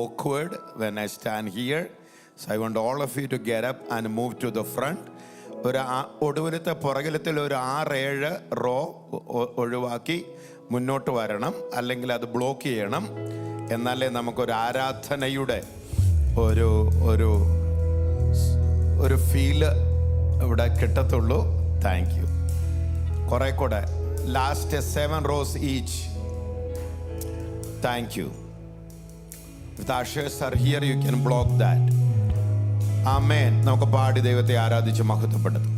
awkward when I stand here. So I want all of you to get up and move to the front. ഒരു ഒടുവിലത്തെ പുറകിലത്തിൽ ഒരു ആറേഴ് raw ഒഴിവാക്കി മുന്നോട്ട് വരണം. അല്ലെങ്കിൽ അത് ബ്ലോക്ക് ചെയ്യണം. എന്നാലേ നമുക്കൊരു ആരാധനയുടെ ഒരു ഒരു ഒരു ഫീൽ ഇവിടെ കിട്ടത്തുള്ളൂ. താങ്ക് യു കുറെ കൂടെ. Last seven rows each thank you If the ushers are here, you can block that. ആമേൻ നമുക്ക് പാടി ദൈവത്തെ ആരാധിച്ച് മഹത്വപ്പെടുത്തും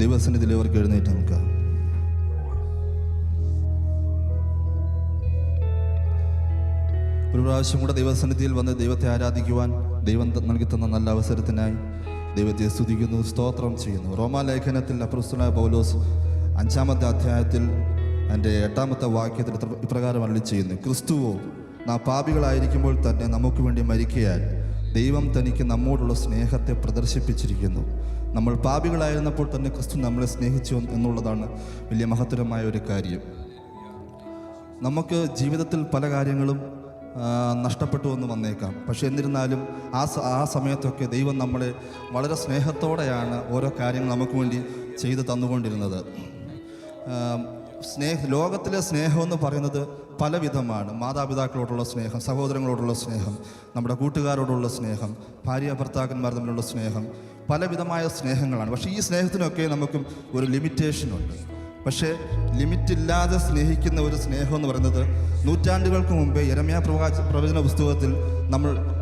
ദൈവസന്നിധിയിൽ അവർക്ക് എഴുന്നേറ്റ് നിൽക്കാം. ഒരു പ്രാവശ്യം കൂടെ ദൈവസന്നിധിയിൽ വന്ന് ദൈവത്തെ ആരാധിക്കുവാൻ ദൈവം നൽകി തന്ന നല്ല അവസരത്തിനായി ദൈവത്തെ സ്തുതിക്കുന്നു സ്തോത്രം ചെയ്യുന്നു. റോമാലേഖനത്തിൽ അപ്രസ്തുനായ പൗലോസ് അഞ്ചാമത്തെ അധ്യായത്തിൽ എന്റെ എട്ടാമത്തെ വാക്യത്തിൽ ഇപ്രകാരം അരളി ചെയ്യുന്നു. ക്രിസ്തുവോ നാം പാപികളായിരിക്കുമ്പോൾ തന്നെ നമുക്ക് വേണ്ടി മരിക്കയാൽ ദൈവം തനിക്ക് നമ്മോടുള്ള സ്നേഹത്തെ പ്രദർശിപ്പിച്ചിരിക്കുന്നു. നമ്മൾ പാപികളായിരുന്നപ്പോൾ തന്നെ ക്രിസ്തു നമ്മളെ സ്നേഹിച്ചു എന്നുള്ളതാണ് വലിയ മഹത്തരമായ ഒരു കാര്യം. നമുക്ക് ജീവിതത്തിൽ പല കാര്യങ്ങളും നഷ്ടപ്പെട്ടു എന്ന് വന്നേക്കാം. പക്ഷേ എന്നിരുന്നാലും ആ ആ സമയത്തൊക്കെ ദൈവം നമ്മളെ വളരെ സ്നേഹത്തോടെയാണ് ഓരോ കാര്യങ്ങൾ നമുക്ക് വേണ്ടി ചെയ്തു തന്നുകൊണ്ടിരുന്നത്. സ്നേഹ ലോകത്തിലെ സ്നേഹം എന്ന് പറയുന്നത് പല വിധമാണ് മാതാപിതാക്കളോടുള്ള സ്നേഹം സഹോദരങ്ങളോടുള്ള സ്നേഹം നമ്മുടെ കൂട്ടുകാരോടുള്ള സ്നേഹം ഭാര്യ ഭർത്താക്കന്മാർ തമ്മിലുള്ള സ്നേഹം പലവിധമായ സ്നേഹങ്ങളാണ്. പക്ഷേ ഈ സ്നേഹത്തിനൊക്കെ നമുക്കും ഒരു ലിമിറ്റേഷനുണ്ട് പക്ഷേ ലിമിറ്റില്ലാതെ സ്നേഹിക്കുന്ന ഒരു സ്നേഹം എന്ന് പറയുന്നത് നൂറ്റാണ്ടുകൾക്ക് മുമ്പേ യരമ്യ പ്രവാച പ്രവചന പുസ്തകത്തിൽ നമ്മൾ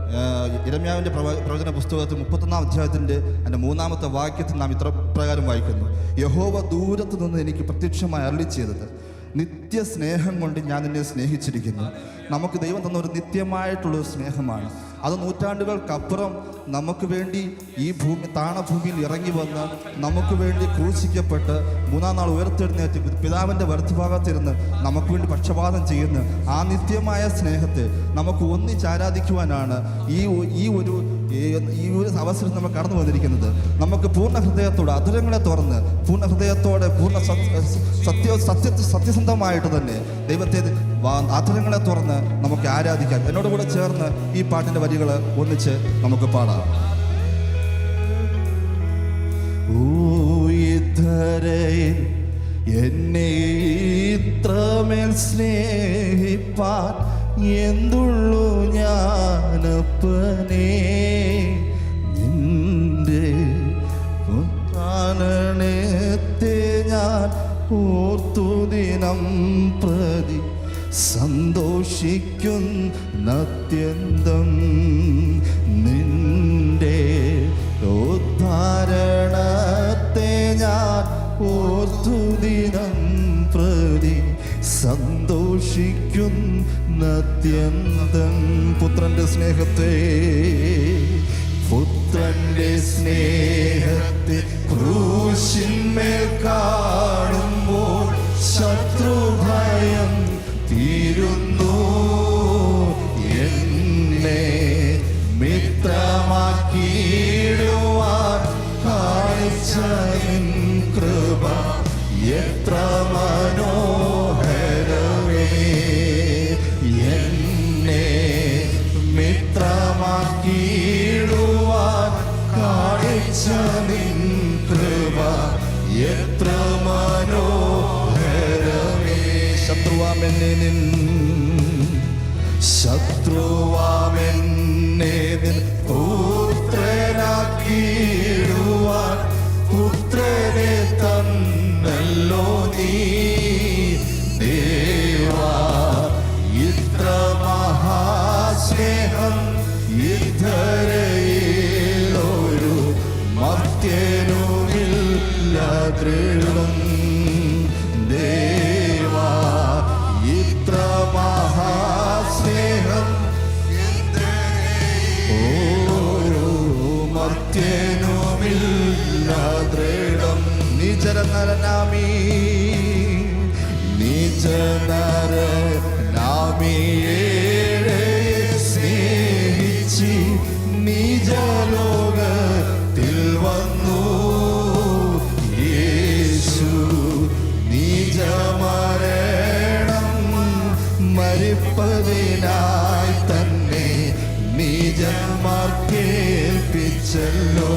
ഇരമ്യാവിന്റെ പ്രവചന പുസ്തകത്തിൽ മുപ്പത്തൊന്നാം അധ്യായത്തിന്റെ എന്റെ മൂന്നാമത്തെ വാക്യത്തിൽ നാം ഇത്ര പ്രകാരം വായിക്കുന്നു. യഹോവ ദൂരത്ത് നിന്ന് എനിക്ക് പ്രത്യക്ഷമായി അരളി ചെയ്തത് നിത്യ സ്നേഹം കൊണ്ട് ഞാൻ നിന്നെ സ്നേഹിച്ചിരിക്കുന്നു. നമുക്ക് ദൈവം തന്ന ഒരു നിത്യമായിട്ടുള്ളൊരു സ്നേഹമാണ്. അത് നൂറ്റാണ്ടുകൾക്കപ്പുറം നമുക്ക് വേണ്ടി ഈ ഭൂമി താണഭൂമിയിൽ ഇറങ്ങി വന്ന് നമുക്ക് വേണ്ടി ക്രൂശിക്കപ്പെട്ട് മൂന്നാം നാൾ ഉയർത്തെഴുന്നേറ്റ് പിതാവിന്റെ വലത്തുഭാഗത്തിരുന്ന് നമുക്ക് വേണ്ടി പക്ഷപാതം ചെയ്യുന്ന ആ നിത്യമായ സ്നേഹത്തെ നമുക്ക് ഒന്നിച്ചാരാധിക്കുവാനാണ് ഈ ഈ ഒരു ഈ- ഒരു അവസരം നമ്മൾ കടന്നു വന്നിരിക്കുന്നത്. നമുക്ക് പൂർണ ഹൃദയത്തോടെ അധുരങ്ങളെ തുറന്ന് പൂർണ ഹൃദയത്തോടെ പൂർണ സത്യ സത്യ സത്യ സത്യസന്ധമായിട്ട് തന്നെ ദൈവത്തെ അധുരങ്ങളെ തുറന്ന് നമുക്ക് ആരാധിക്കാൻ. എന്നോട് കൂടെ ചേർന്ന് ഈ പാട്ടിന്റെ വരികൾ ഒന്നിച്ച് നമുക്ക് പാടാം. എന്നെ ഇത്രമേൽ സ്നേഹിപ്പാൻ എന്തുള്ളൂ ഞാനപ്പനേ? ഓർത്തു ദിനം പ്രതി സന്തോഷിക്കുന്നത്യന്തം നിന്റെ ഉദ്ധാരണത്തെ ഞാൻ ഓർത്തു ദിനം പ്രതി സന്തോഷിക്കുന്നത്യന്തം പുത്രന്റെ സ്നേഹത്തെ പുത്രന്റെ സ്നേഹത്തെ ക്രൂശിന്മേൽ എത്ര മനോഹരമേ ശത്രുവാമെന്നെ നിൻ ശത്രുവാമെന്നെ നിൻ പുത്രനാക്കിയിടുവാൻ പുത്രനെ തന്നല്ലോ നീ ദേവാ ഇത്ര മഹാസ്നേഹം ഇതരയിലൊരു മർത്യനുമില്ല ദൃഢം നിജരനരനാമീ നിജനര നാമിയേഴെ it's a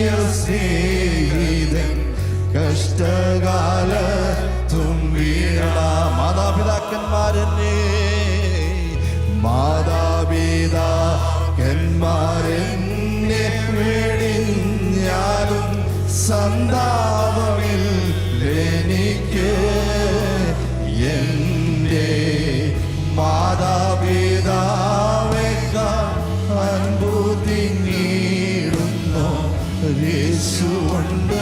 സ്വർഗീയ സ്നേഹിതൻ കഷ്ടകാലത്തും വീണ മാതാപിതാക്കന്മാരെന്നെ മാതാപിതാക്കന്മാരെന്നെ വെടിഞ്ഞാലും സന്താപമിൽ എനിക്ക് എന്റെ മാതാപിതാവേക്കാൾ അൻപു തിങ്ങിടുന്നു യേശുണ്ട്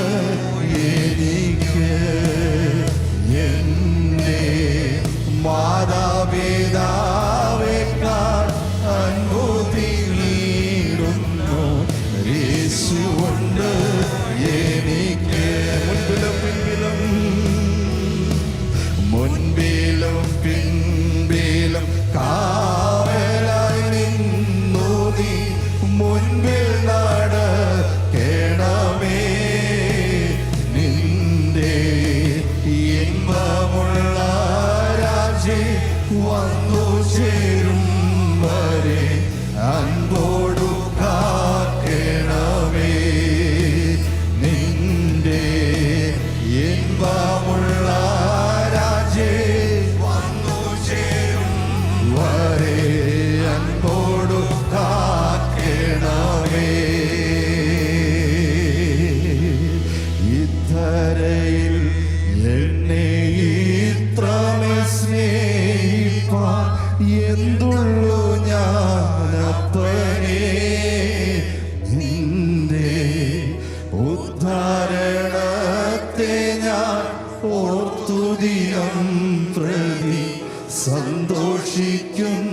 സന്തോഷിക്കും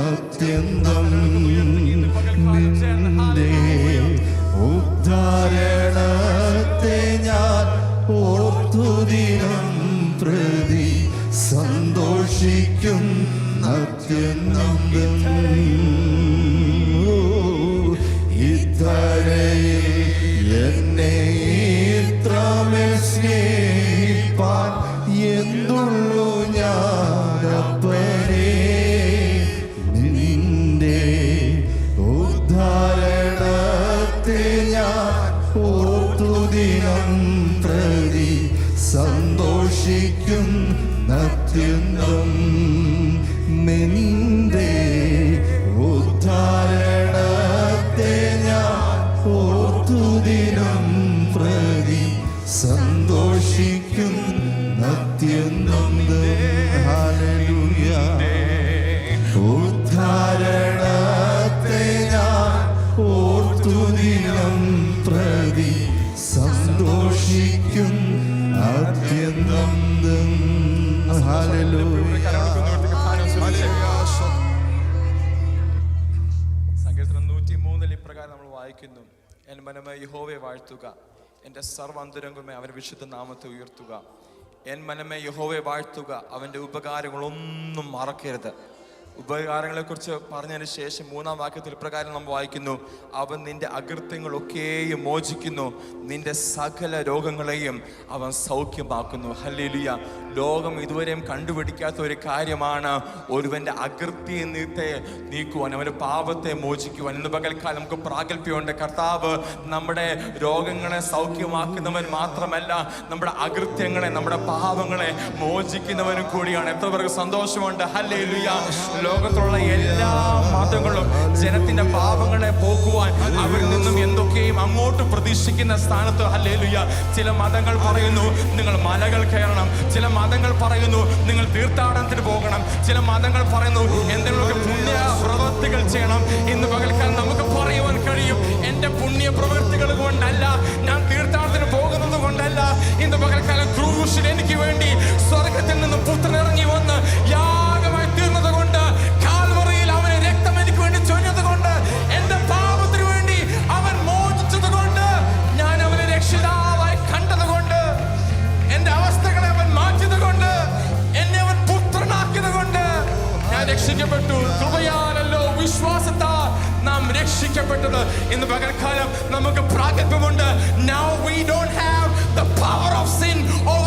അത്യന്തം നിന്റെ ഉദ്ധാരണത്തെ ഞാൻ ഓർത്തുദിനം പ്രതി സന്തോഷിക്കും അത്യന്തം ഇത്തരയിൽ എന്നെ അത്യന്തം നിന്റെ ഉദ്ധാരണത്തെ നമ്മൾ എൻ മനമേ യഹോവയെ വാഴ്ത്തുക. എന്റെ സർവാന്തരംഗമേ അവന്റെ വിശുദ്ധ നാമത്തെ ഉയർത്തുക. എൻ മനമേ യഹോവയെ വാഴ്ത്തുക. അവന്റെ ഉപകാരങ്ങളൊന്നും മറക്കരുത്. ഉപകാരങ്ങളെക്കുറിച്ച് പറഞ്ഞതിന് ശേഷം മൂന്നാം വാക്യത്തിൽ പ്രകാരം നമ്മൾ വായിക്കുന്നു. അവൻ നിന്റെ അകൃത്യങ്ങളൊക്കെയും മോചിക്കുന്നു. നിന്റെ സകല രോഗങ്ങളെയും അവൻ സൗഖ്യമാക്കുന്നു. ഹല്ലേലൂയ. ലോകം ഇതുവരെയും കണ്ടുപിടിക്കാത്ത ഒരു കാര്യമാണ് ഒരുവന്റെ അകൃത്യത്തെ നീക്കുവാൻ അവന്റെ പാപത്തെ മോചിക്കുവാൻ. ഇന്ന് പകൽക്കാലം നമുക്ക് പ്രാഗൽഭ്യമുണ്ട്. കർത്താവ് നമ്മുടെ രോഗങ്ങളെ സൗഖ്യമാക്കുന്നവൻ മാത്രമല്ല നമ്മുടെ അകൃത്യങ്ങളെ നമ്മുടെ പാപങ്ങളെ മോചിക്കുന്നവനും കൂടിയാണ്. എത്ര പേർക്ക് സന്തോഷമുണ്ട്? ഹല്ലേലൂയ. ലോകത്തുള്ള എല്ലാ മതങ്ങളും ജനത്തിന്റെ പാപങ്ങളെ പോക്കുവാൻ അവരിൽ നിന്നും എന്തൊക്കെയും അങ്ങോട്ട് പ്രതീക്ഷിക്കുന്ന സ്ഥാനത്ത് ഹല്ലേലൂയ. ചില മതങ്ങൾ പറയുന്നു നിങ്ങൾ മലകൾ കയറണം. ചില മതങ്ങൾ പറയുന്നു നിങ്ങൾ തീർത്ഥാടനത്തിന് പോകണം. ചില മതങ്ങൾ പറയുന്നു എന്തെങ്കിലുമൊക്കെ പുണ്യ പ്രവൃത്തികൾ ചെയ്യണം ഇന്ന് പകൽക്കാലം നമുക്ക് പറയുവാൻ കഴിയും. എന്റെ പുണ്യ പ്രവൃത്തികൾ കൊണ്ടല്ല ഞാൻ തീർത്ഥാടനത്തിന് പോകുന്നത് കൊണ്ടല്ല. ഇന്ന് പകൽക്കാലം ക്രൂശിൽ എനിക്ക് വേണ്ടി സ്വർഗത്തിൽ നിന്ന് പുത്രൻ ഇന്ന് പകൽക്കാലം നമുക്ക് പ്രാഗൽഭ്യമുണ്ട് now we don't have the power of sin over